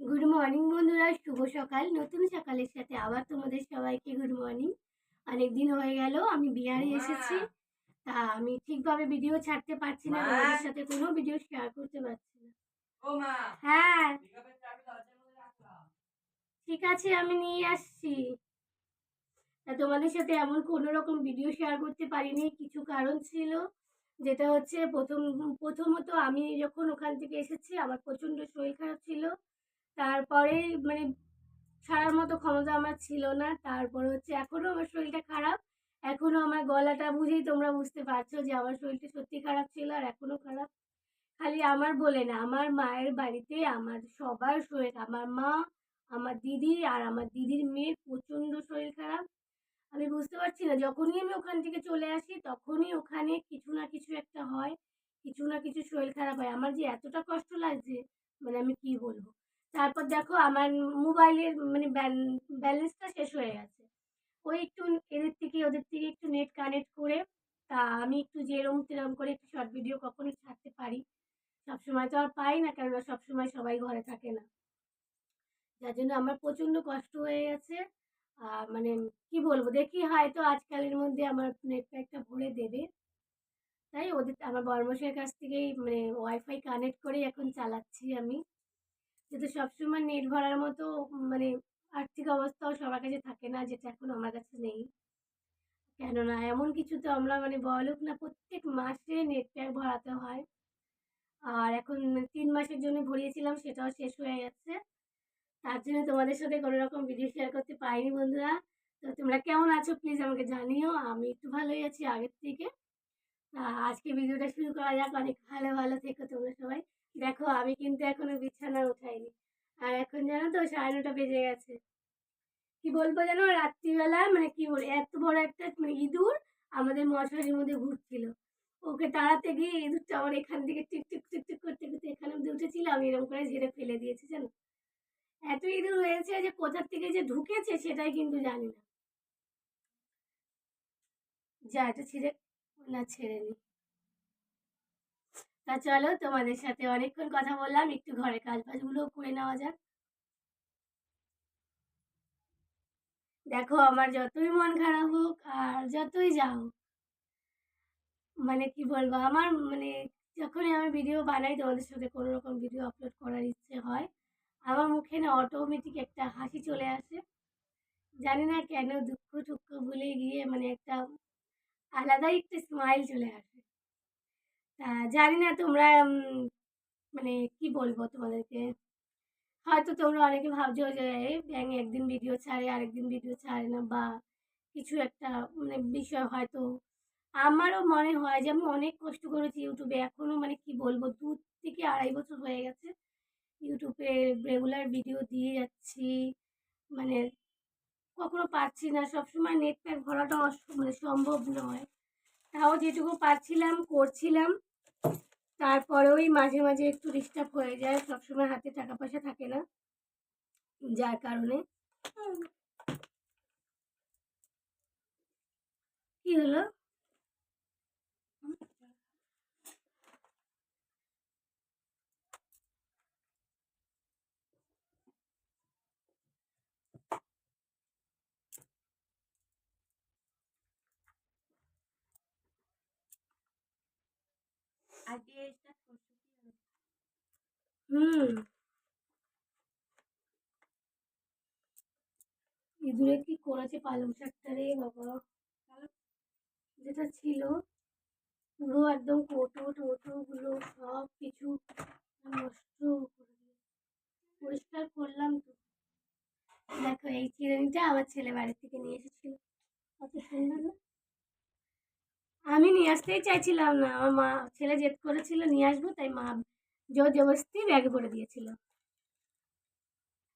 Good morning বন্ধুরা। শুভ সকাল। নতুন সকালের সাথে আবার তোমাদের সবাইকে গুড মর্নিং অনেক দিন হয়ে গেল আমি বিহারে এসেছি। তা আমি ঠিকভাবে ভিডিও ছাড়তে পারছি না তোমাদের সাথে কোনো ভিডিও শেয়ার করতে পারছি না। হ্যাঁ। ঠিক আছে আমি নিয়ে আসছি। তা তোমাদের সাথে এমন কোনো রকম ভিডিও শেয়ার করতে পারিনি কিছু কারণ ছিল। যেটা হচ্ছে প্রথম প্রথমত আমি যখন ওখান থেকে এসেছি আমার প্রচণ্ড শরীর খারাপ ছিল। তারপরে মানে ছাড়ার মতো ক্ষমতা আমার ছিল না। তারপর হচ্ছে এখনও আমার শরীরটা খারাপ। এখনও আমার গলাটা বুঝেই তোমরা বুঝতে পারছ যে আমার শরীরটা সত্যি খারাপ ছিল আর এখনও খারাপ। খালি আমার বলে না, আমার মায়ের বাড়িতে আমার সবার শরীর, আমার মা, আমার দিদি আর আমার দিদির মেয়ের প্রচণ্ড শরীর খারাপ। আমি বুঝতে পারছি না, যখনই আমি ওখান থেকে চলে আসি তখনই ওখানে কিছু না কিছু একটা হয়, কিছু না কিছু শরীর খারাপ হয়। আমার যে এতটা কষ্ট লাগছে মানে আমি কি বলব তারপর দেখো আমার মোবাইলের মানে ব্যালেন্সটা শেষ হয়ে গেছে। ওই একটু এদের থেকে, ওদের থেকে একটু নেট কানেক্ট করে, তা আমি একটু যেরম তেরম করে একটু শর্ট ভিডিও কখনো ছাড়তে পারি। সবসময় তো আর পাই না, কেননা সবসময় সবাই ঘরে থাকে না। যার জন্য আমার প্রচণ্ড কষ্ট হয়ে গেছে। আর মানে কি বলব, দেখি হয়তো আজকালের মধ্যে আমার নেট প্যাকটা ভরে দেবে। তাই ওদের, আমার বর্মশের কাছ থেকেই মানে ওয়াইফাই কানেক্ট করেই এখন চালাচ্ছি আমি। যেহেতু সবসময় নেট ভরার মতো মানে আর্থিক অবস্থাও সবার কাছে থাকে না, যেটা এখন আমার কাছে নেই। কেননা এমন কিছু তো আমরা মানে বড়লোক না, প্রত্যেক মাসে নেট প্যাক ভরাতে হয়। আর এখন তিন মাসের জন্য ভরিয়েছিলাম, সেটাও শেষ হয়ে গেছে। তার জন্য তোমাদের সাথে কোনো রকম ভিডিও শেয়ার করতে পারিনি বন্ধুরা। তো তোমরা কেমন আছো প্লিজ আমাকে জানিও। আমি একটু ভালোই আছি আগের থেকে। আজকে ভিডিওটা শুরু করা যাক, অনেক ভালো ভালো থেকো তোমরা সবাই। দেখো আমি কিন্তু এখনও বিছানা উঠাইনি। আর এখন জানো তো, সাড়ে নটা বেজে গেছে। কি বলব জানো, রাত্রিবেলা মানে কি বল, এত বড় একটা মানে ইঁদুর আমাদের মশারির মধ্যে ঘুরছিল। ওকে তাড়াতে গিয়ে ইঁদুরটা আমার এখান থেকে টিক টিক টিক টিক করতে করতে এখানে অব্দি উঠেছিল। আমি এরকম করে ঝেড়ে ফেলে দিয়েছি জানো। এত ইঁদুর হয়েছে যে কোথার থেকে যে ঢুকেছে সেটাই কিন্তু জানি না। যা, এটা ছিঁড়ে, না ছেড়ে নি। তা চলো, তোমাদের সাথে অনেকক্ষণ কথা বললাম, একটু ঘরের কাজ বাজগুলোও করে নেওয়া যাক। দেখো, আমার যতই মন খারাপ হোক, আর যতই যাও মানে কি বলব, আমার মানে যখনই আমি ভিডিও বানাই, তোমাদের সাথে কোনো রকম ভিডিও আপলোড করার ইচ্ছে হয়, আমার মুখে না অটোমেটিক একটা হাসি চলে আসে। জানি না কেন দুঃখ টুক্ষ ভুলে গিয়ে মানে একটা আলাদাই একটা স্মাইল চলে আসে। জানি না তোমরা মানে কি বলব তোমাদেরকে? হয়তো তোমরা অনেকে ভাবছ যে ব্যাং একদিন ভিডিও ছাড়ে, আরেকদিন ভিডিও ছাড়ে না। বা কিছু একটা মানে বিষয় হয়তো। আমারও মনে হয় যে, আমি অনেক কষ্ট করেছি ইউটিউবে এখনও মানে কি বলব, দু থেকে আড়াই বছর হয়ে গেছে ইউটিউবে রেগুলার ভিডিও দিয়ে যাচ্ছি। মানে কখনো পারছি না। সবসময় নেট প্যাক ভরাটা মানে সম্ভব নয়। তাও যেটুকু পারছিলাম, করছিলাম। তারপরে ওই মাঝে মাঝে একটু ডিস্টার্ব হয়ে যায়। সবসময় হাতে টাকা পয়সা থাকে না, যার কারণে। কি হলো? হুম। ইঁদুরে কি করেছে পালং শাকটা রে বাবা? যেটা ছিল, পুরো একদম কোটো টোটো গুলো সব কিছু নষ্ট করে পরিষ্কার করলাম তো। দেখো এই চিরুনিটা আমার ছেলে বাড়ি থেকে নিয়ে এসেছিল। কত সুন্দর না? আমি নিয়ে আসতেই চাইছিলাম না। আমার মা ছেলে জেদ করেছিল নিয়ে আসব, তাই মা জোর জবরদস্তি ব্যাগে ভরে দিয়েছিল।